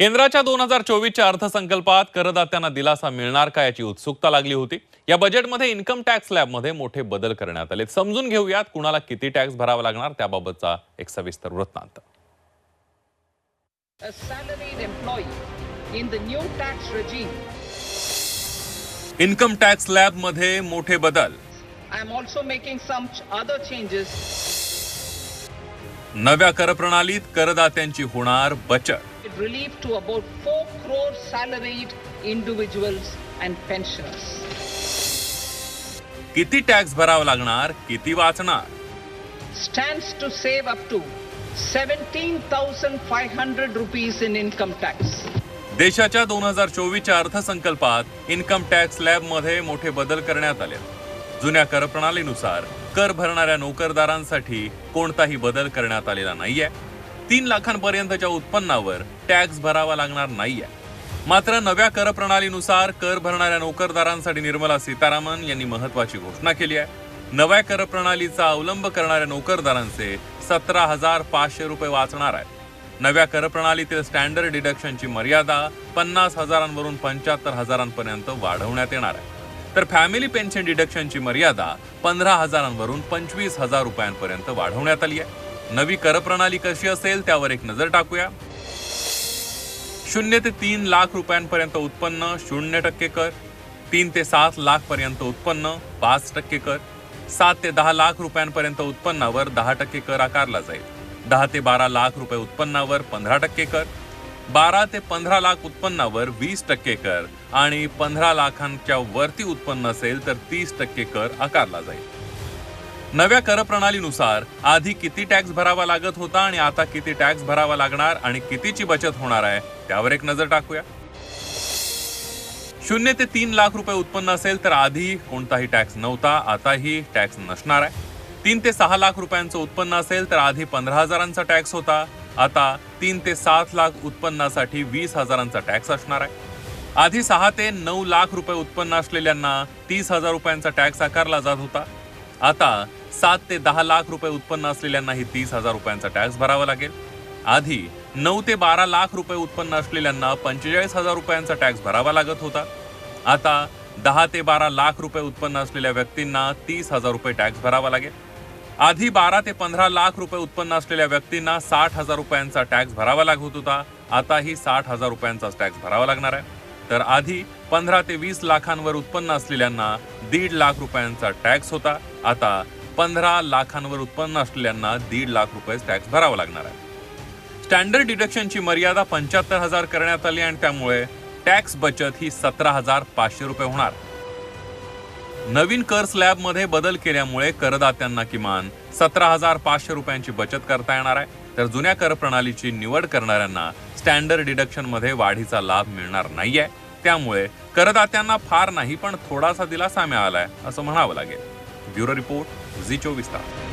केंद्राच्या दोन हजार चोवीसच्या अर्थसंकल्पात करदात्यांना दिलासा मिळणार का याची उत्सुकता लागली होती. या बजेटमध्ये इन्कम टॅक्स स्लॅबमध्ये मोठे बदल करण्यात आले समजून घेऊयात कुणाला किती टॅक्स भरावा लागणार त्याबाबतचा एक सविस्तर वृत्तांत. इन्कम टॅक्स स्लॅबमध्ये मोठे बदल. Am also making some ch- other changes. नव्या कर प्रणालीत करदात्यांची होणार बचत. It relief to about 4 crore salaried individuals and pensioners. किती टॅक्स भरावा लागणार किती वाचणार Stands to save up to 17,500 rupees in income tax. देशाच्या दोन हजार चोवीसच्या अर्थसंकल्पात इन्कम टॅक्स स्लॅबमध्ये मोठे बदल करण्यात आले जुन्या कर प्रणालीनुसार कर भरणाऱ्या नोकरदारांसाठी कोणताही बदल करण्यात आलेला नाहीये तीन लाखांपर्यंतच्या उत्पन्नावर टॅक्स भरावा लागणार नाहीये. मात्र नव्या कर प्रणालीनुसार कर भरणाऱ्या नोकरदारांसाठी निर्मला सीतारामन यांनी महत्वाची घोषणा केली आहे. नव्या कर प्रणालीचा अवलंब करणाऱ्या नोकरदारांचे सतरा हजार पाचशे रुपये वाचणार आहेत नव्या कर प्रणालीतील स्टँडर्ड डिडक्शनची मर्यादा पन्नास हजारांवरून पंच्याहत्तर हजारांपर्यंत वाढवण्यात येणार आहे. तर फॅमिली पेन्शन डिडक्शनची मर्यादा पंधरा हजारांवरून पंचवीस हजार रुपयांपर्यंत वाढवण्यात आली आहे. नवी कर प्रणाली कशी असेल त्यावर एक नजर टाकूया. शून्य ते तीन लाख रुपयांपर्यंत उत्पन्न शून्य टक्के कर. तीन ते सात लाख पर्यंत उत्पन्न पाच टक्के कर. सात ते दहा लाख रुपयांपर्यंत उत्पन्नावर दहा टक्के कर आकारला जाईल. दहा ते बारा लाख रुपये उत्पन्नावर पंधरा टक्के कर. बारा ते पंधरा लाख उत्पन्नावर वीस टक्के कर. आणि पंधरा लाखांच्या वरती उत्पन्न असेल तर तीस टक्के कर आकारला जाईल. नव्या कर प्रणालीनुसार आधी किती टॅक्स भरावा लागत होता आणि आता किती टॅक्स भरावा लागणार आणि कितीची बचत होणार आहे त्यावर एक नजर टाकूया. शून्य ते तीन लाख रुपये उत्पन्न असेल तर आधी कोणताही टॅक्स नव्हता आताही टॅक्स नसणार आहे. तीन ते सहा लाख रुपयांचं उत्पन्न असेल तर आधी पंधरा हजारांचा टॅक्स होता आता तीन ते सात लाख उत्पन्नासाठी वीस हजारांचा टॅक्स असणार आहे. आधी सहा ते नऊ लाख रुपये उत्पन्न असलेल्यांना तीस हजार रुपयांचा टॅक्स आकारला जात होता. आता सात ते दहा लाख रुपये उत्पन्न असलेल्यांनाही तीस हजार रुपयांचा टॅक्स भरावा लागेल. आधी नऊ ते बारा लाख रुपये उत्पन्न असलेल्यांना पंचेचाळीस हजार रुपयांचा टॅक्स भरावा लागत होता. आता दहा ते बारा लाख रुपये उत्पन्न असलेल्या व्यक्तींना तीस हजार रुपये टॅक्स भरावा लागेल. आधी बारा ते पंधरा लाख रुपये उत्पन्न असलेल्या व्यक्तींना साठ हजार रुपयांचा टॅक्स भरावा लागत होता. आताही साठ हजार रुपयांचाच टॅक्स भरावा लागणार आहे. तर आधी पंधरा ते वीस लाखांवर उत्पन्न असलेल्यांना दीड लाख रुपयांचा टॅक्स होता. आता पंधरा लाखांवर उत्पन्न असलेल्यांना दीड लाख रुपये टॅक्स भरावा लागणार आहे. स्टँडर्ड डिडक्शनची मर्यादा पंच्याहत्तर हजार करण्यात आली आणि त्यामुळे टॅक्स बचत ही सतरा हजार पाचशे रुपये होणार. नवीन कर स्लॅबमध्ये बदल केल्यामुळे करदात्यांना किमान सतरा हजार पाचशे रुपयांची बचत करता येणार आहे. तर जुन्या कर प्रणालीची निवड करणाऱ्यांना स्टँडर्ड डिडक्शनमध्ये वाढीचा लाभ मिळणार नाहीये. त्यामुळे करदात्यांना फार नाही पण थोडासा दिलासा मिळालाय असं म्हणावं लागेल. ब्युरो रिपोर्ट झी चोवीस तास.